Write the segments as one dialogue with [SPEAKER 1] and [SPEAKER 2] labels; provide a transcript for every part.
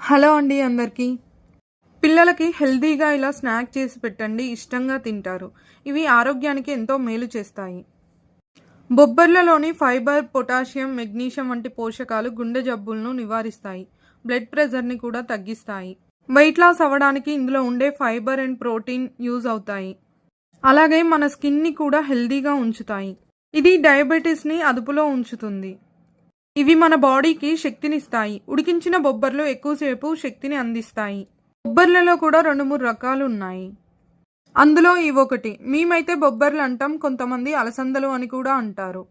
[SPEAKER 1] Hello అండి అందరికీ. పిల్లలకి హెల్తీగా ఇలా స్నాక్ చేసి పెట్టండి ఇష్టంగా తింటారు. ఇవి ఆరోగ్యానికి ఎంతో మేలు చేస్తాయి. బొబ్బర్లలోని ఫైబర్ పొటాషియం మెగ్నీషియం వంటి పోషకాలు గుండె జబ్బులను నివారిస్తాయి బ్లడ్ ప్రెషర్ని కూడా తగ్గిస్తాయి. వెయిట్ లాస్ అవ్వడానికి ఇందులో ఉండే ఫైబర్ అండ్ ప్రోటీన్ యూజ్ అవుతాయి. అలాగే మన స్కిన్ని కూడా హెల్దీగా ఉంచుతాయి. ఇది డయాబెటీస్ని అదుపులో ఉంచుతుంది. ఇవి మన బాడీకి శక్తినిస్తాయి. ఉడికించిన బొబ్బర్లు ఎక్కువసేపు శక్తిని అందిస్తాయి. బొబ్బర్లలో కూడా రెండు మూడు రకాలు ఉన్నాయి. అందులో ఇవొకటి మేమైతే బొబ్బర్లు అంటాం కొంతమంది అలసందలు అని కూడా అంటారు.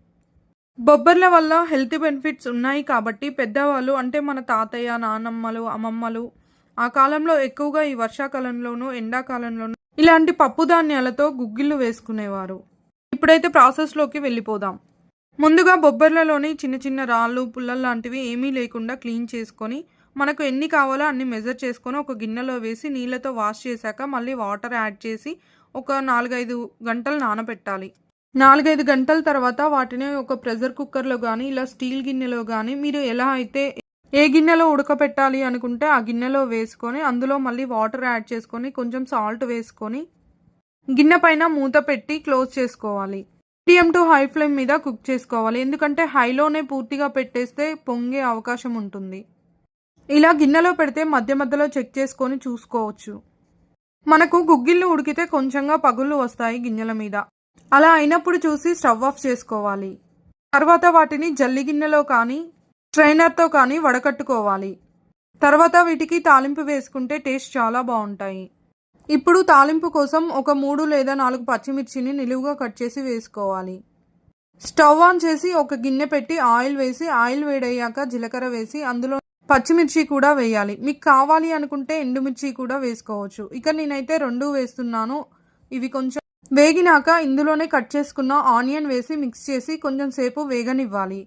[SPEAKER 1] బొబ్బర్ల వల్ల హెల్త్ బెనిఫిట్స్ ఉన్నాయి కాబట్టి పెద్దవాళ్ళు అంటే మన తాతయ్య నానమ్మలు అమ్మమ్మలు ఆ కాలంలో ఎక్కువగా ఈ వర్షాకాలంలోనూ ఎండాకాలంలోనూ ఇలాంటి పప్పు ధాన్యాలతో గుగ్గిళ్ళు వేసుకునేవారు. ఇప్పుడైతే ప్రాసెస్లోకి వెళ్ళిపోదాం. ముందుగా బొబ్బర్లలోని చిన్న చిన్న రాళ్ళు పుల్లలు లాంటివి ఏమీ లేకుండా క్లీన్ చేసుకొని మనకు ఎన్ని కావాలో అన్ని మెజర్ చేసుకొని ఒక గిన్నెలో వేసి నీళ్ళతో వాష్ చేశాక మళ్ళీ వాటర్ యాడ్ చేసి ఒక నాలుగైదు గంటలు నానబెట్టాలి. నాలుగైదు గంటల తర్వాత వాటిని ఒక ప్రెషర్ కుక్కర్లో కానీ ఇలా స్టీల్ గిన్నెలో కానీ మీరు ఎలా అయితే ఏ గిన్నెలో ఉడకపెట్టాలి అనుకుంటే ఆ గిన్నెలో వేసుకొని అందులో మళ్ళీ వాటర్ యాడ్ చేసుకొని కొంచెం సాల్ట్ వేసుకొని గిన్నె పైన మూత పెట్టి క్లోజ్ చేసుకోవాలి. మీడియం టు హై ఫ్లేమ్ మీద కుక్ చేసుకోవాలి. ఎందుకంటే హైలోనే పూర్తిగా పెట్టేస్తే పొంగే అవకాశం ఉంటుంది. ఇలా గిన్నెలో పెడితే మధ్య మధ్యలో చెక్ చేసుకొని చూసుకోవచ్చు. మనకు గుగ్గిళ్ళు ఉడికితే కొంచెంగా పగుళ్ళు వస్తాయి గిన్నెల మీద. అలా అయినప్పుడు చూసి స్టవ్ ఆఫ్ చేసుకోవాలి. తర్వాత వాటిని జల్లి గిన్నెలో కానీ స్ట్రైనర్తో కానీ వడకట్టుకోవాలి. తర్వాత వీటికి తాలింపు వేసుకుంటే టేస్ట్ చాలా బాగుంటాయి. ఇప్పుడు తాలింపు కోసం ఒక మూడు లేదా నాలుగు పచ్చిమిర్చిని నిలువుగా కట్ చేసి వేసుకోవాలి. స్టవ్ ఆన్ చేసి ఒక గిన్నె పెట్టి ఆయిల్ వేసి ఆయిల్ వేడయ్యాక జీలకర్ర వేసి అందులో పచ్చిమిర్చి కూడా వేయాలి. మీకు కావాలి అనుకుంటే ఎండుమిర్చి కూడా వేసుకోవచ్చు. ఇక నేనైతే రెండు వేస్తున్నాను. ఇవి కొంచెం వేగినాక ఇందులోనే కట్ చేసుకున్న ఆనియన్ వేసి మిక్స్ చేసి కొంచెం సేపు వేగనివ్వాలి.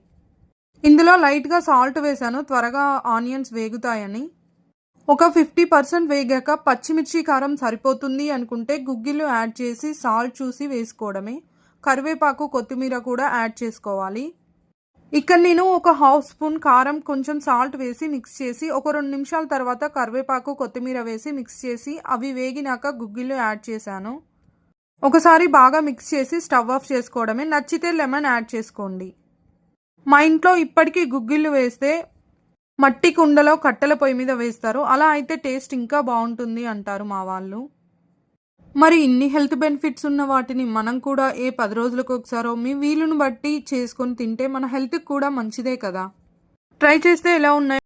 [SPEAKER 1] ఇందులో లైట్గా సాల్ట్ వేసాను త్వరగా ఆనియన్స్ వేగుతాయని. ఒక ఫిఫ్టీ పర్సెంట్ వేగాక పచ్చిమిర్చి కారం సరిపోతుంది అనుకుంటే గుగ్గిలు యాడ్ చేసి సాల్ట్ చూసి వేసుకోవడమే. కరివేపాకు కొత్తిమీర కూడా యాడ్ చేసుకోవాలి. ఇక్కడ నేను ఒక హాఫ్ స్పూన్ కారం కొంచెం సాల్ట్ వేసి మిక్స్ చేసి ఒక రెండు నిమిషాల తర్వాత కరివేపాకు కొత్తిమీర వేసి మిక్స్ చేసి అవి వేగినాక గుగ్గిలు యాడ్ చేశాను. ఒకసారి బాగా మిక్స్ చేసి స్టవ్ ఆఫ్ చేసుకోవడమే. నచ్చితే లెమన్ యాడ్ చేసుకోండి. మా ఇంట్లో ఇప్పటికీ గుగ్గిళ్ళు వేస్తే మట్టి కుండలో కట్టెల పొయ్యి మీద వేస్తారు. అలా అయితే టేస్ట్ ఇంకా బాగుంటుంది అంటారు మా వాళ్ళు. మరి ఇన్ని హెల్త్ బెనిఫిట్స్ ఉన్న వాటిని మనం కూడా ఏ పది రోజులకు ఒకసారో మీ వీలును బట్టి చేసుకొని తింటే మన హెల్త్కి కూడా మంచిదే కదా. ట్రై చేస్తే ఎలా ఉన్నాయి?